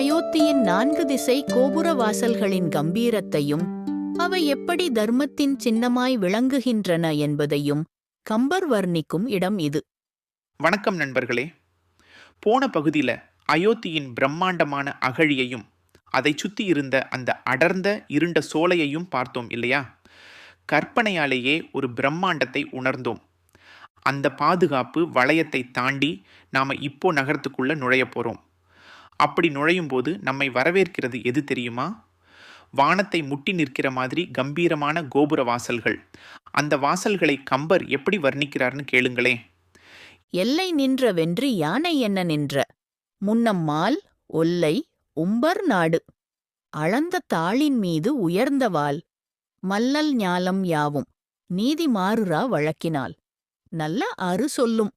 அயோத்தியின் நான்கு திசை கோபுர வாசல்களின் கம்பீரத்தையும் அவை எப்படி தர்மத்தின் சின்னமாய் விளங்குகின்றன என்பதையும் கம்பர் வர்ணிக்கும் இடம் இது. வணக்கம் நண்பர்களே. போன பகுதியில் அயோத்தியின் பிரம்மாண்டமான அகழியையும் அதை சுற்றி இருந்த அந்த அடர்ந்த இருண்ட சோலையையும் பார்த்தோம் இல்லையா? கற்பனையாலேயே ஒரு பிரம்மாண்டத்தை உணர்ந்தோம். அந்த பாதுகாப்பு வளையத்தை தாண்டி நாம் இப்போ நகரத்துக்குள்ளே நுழைய போகிறோம் அப்படி நுழையும் போது நம்மை வரவேற்கிறது எது தெரியுமா? வானத்தை முட்டி நிற்கிற மாதிரி கம்பீரமான கோபுர வாசல்கள். அந்த வாசல்களை கம்பர் எப்படி வர்ணிக்கிறார்னு கேளுங்களேன் எல்லை நின்ற வென்று யானை என்ன நின்ற? முன்னம்மால் ஒல்லை உம்பர் நாடு. அளந்த தாளின் மீது உயர்ந்த வால். மல்லல் ஞாலம் யாவும். நீதி மாறுரா வழக்கினால். நல்ல அறு சொல்லும்.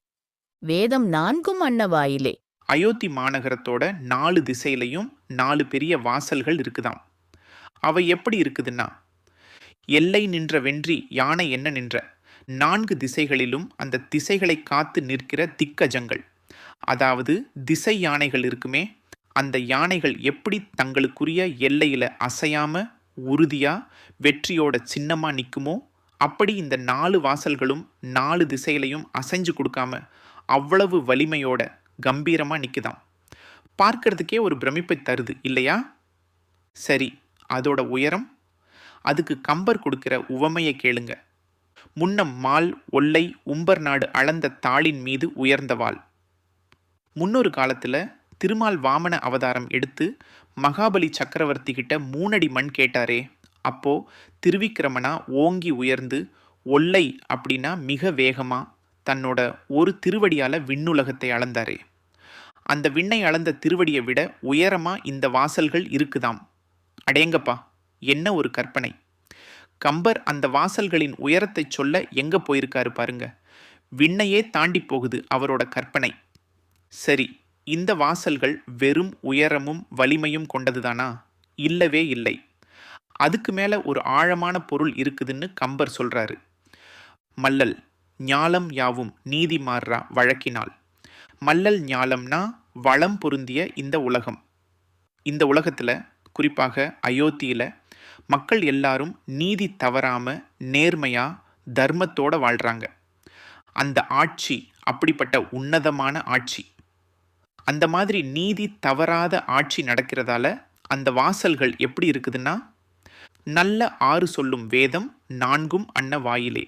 வேதம் நான்கும் அன்னவாயிலே அயோத்தி மாநகரத்தோட நாலு திசையிலையும் நாலு பெரிய வாசல்கள் இருக்குதாம். அவை எப்படி இருக்குதுன்னா எல்லை நின்ற வென்றி யானை என்ன நின்ற நான்கு திசைகளிலும் அந்த திசைகளை காத்து நிற்கிற திக்கஜங்கள். அதாவது திசை யானைகள் இருக்குமே அந்த யானைகள் எப்படி தங்களுக்குரிய எல்லையில் அசையாம உறுதியா வெற்றியோட சின்னமா நிற்குமோ அப்படி இந்த நாலு வாசல்களும் நாலு திசையிலையும் அசைஞ்சு கொடுக்காம அவ்வளவு வலிமையோட கம்பீரமாக நிற்குதாம் பார்க்கறதுக்கே ஒரு பிரமிப்பை தருது இல்லையா? சரி அதோட உயரம்? அதுக்கு கம்பர் கொடுக்கிற உவமையை கேளுங்க. முன்னம் மால் ஒல்லை உம்பர் நாடு அளந்த தாளின் மீது உயர்ந்த வாள். முன்னொரு காலத்தில் திருமால் வாமன அவதாரம் எடுத்து மகாபலி சக்கரவர்த்தி கிட்ட மூணடி மண் கேட்டாரே. அப்போ திருவிக்கிரமனா ஓங்கி உயர்ந்து ஒல்லை அப்படின்னா மிக வேகமாக தன்னோட ஒரு திருவடியால் விண்ணுலகத்தை அளந்தாரே. அந்த விண்ணை அளந்த திருவடியை விட உயரமாக இந்த வாசல்கள் இருக்குதாம். அடேங்கப்பா என்ன ஒரு கற்பனை. கம்பர் அந்த வாசல்களின் உயரத்தை சொல்ல எங்கே போயிருக்காரு பாருங்க. விண்ணையே தாண்டி போகுது அவரோட கற்பனை. சரி இந்த வாசல்கள் வெறும் உயரமும் வலிமையும் கொண்டதுதானா? இல்லவே இல்லை. அதுக்கு மேலே ஒரு ஆழமான பொருள் இருக்குதுன்னு கம்பர் சொல்கிறாரு மல்லல் ஞாலம் யாவும் நீதி மாறுறா வழக்கினால். மல்லல் ஞாலம்னா வளம் பொருந்திய இந்த உலகம். இந்த உலகத்தில் குறிப்பாக அயோத்தியில் மக்கள் எல்லாரும் நீதி தவறாமல் நேர்மையாக தர்மத்தோட வாழ்கிறாங்க அந்த ஆட்சி அப்படிப்பட்ட உன்னதமான ஆட்சி. அந்த மாதிரி நீதி தவறாத ஆட்சி நடக்கிறதால அந்த வாசல்கள் எப்படி இருக்குதுன்னா நல்ல ஆறு சொல்லும் வேதம் நான்கும் அன்ன வாயிலே.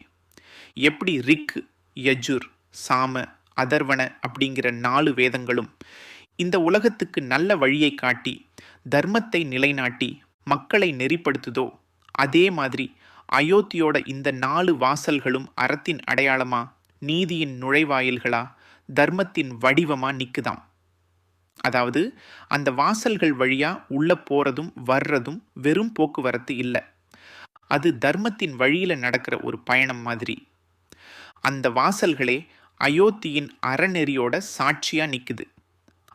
எப்படி ரிக் யஜுர் சாம அதர்வன அப்படிங்கிற நாலு வேதங்களும் இந்த உலகத்துக்கு நல்ல வழியை காட்டி தர்மத்தை நிலைநாட்டி மக்களை நெறிப்படுத்துதோ அதே மாதிரி அயோத்தியோட இந்த நாலு வாசல்களும் அறத்தின் அடையாளமா நீதியின் நுழைவாயில்களா தர்மத்தின் வடிவமா நிற்குதாம் அதாவது அந்த வாசல்கள் வழியா உள்ள போறதும் வர்றதும் வெறும் போக்குவரத்து இல்லை. அது தர்மத்தின் வழியில நடக்கிற ஒரு பயணம் மாதிரி. அந்த வாசல்களே அயோத்தியின் அறநெறியோட சாட்சியாக நிற்குது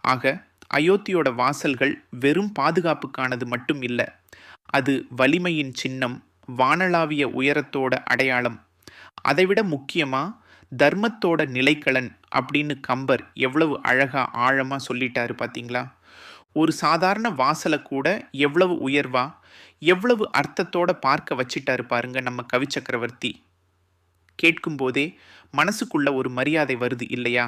ஆக அயோத்தியோட வாசல்கள் வெறும் பாதுகாப்புக்கானது மட்டும் இல்லை அது வலிமையின் சின்னம் வானளாவிய உயரத்தோட அடையாளம். அதைவிட முக்கியமாக தர்மத்தோட நிலைக்கலன் அப்படின்னு கம்பர் எவ்வளவு அழகாக ஆழமாக சொல்லிட்டாரு பார்த்தீங்களா ஒரு சாதாரண வாசலை கூட எவ்வளவு உயர்வா எவ்வளவு அர்த்தத்தோட பார்க்க வச்சிட்டாரு பாருங்க நம்ம கவிச்சக்கரவர்த்தி. கேட்கும்போதே மனசுக்குள்ள ஒரு மரியாதை வருது இல்லையா?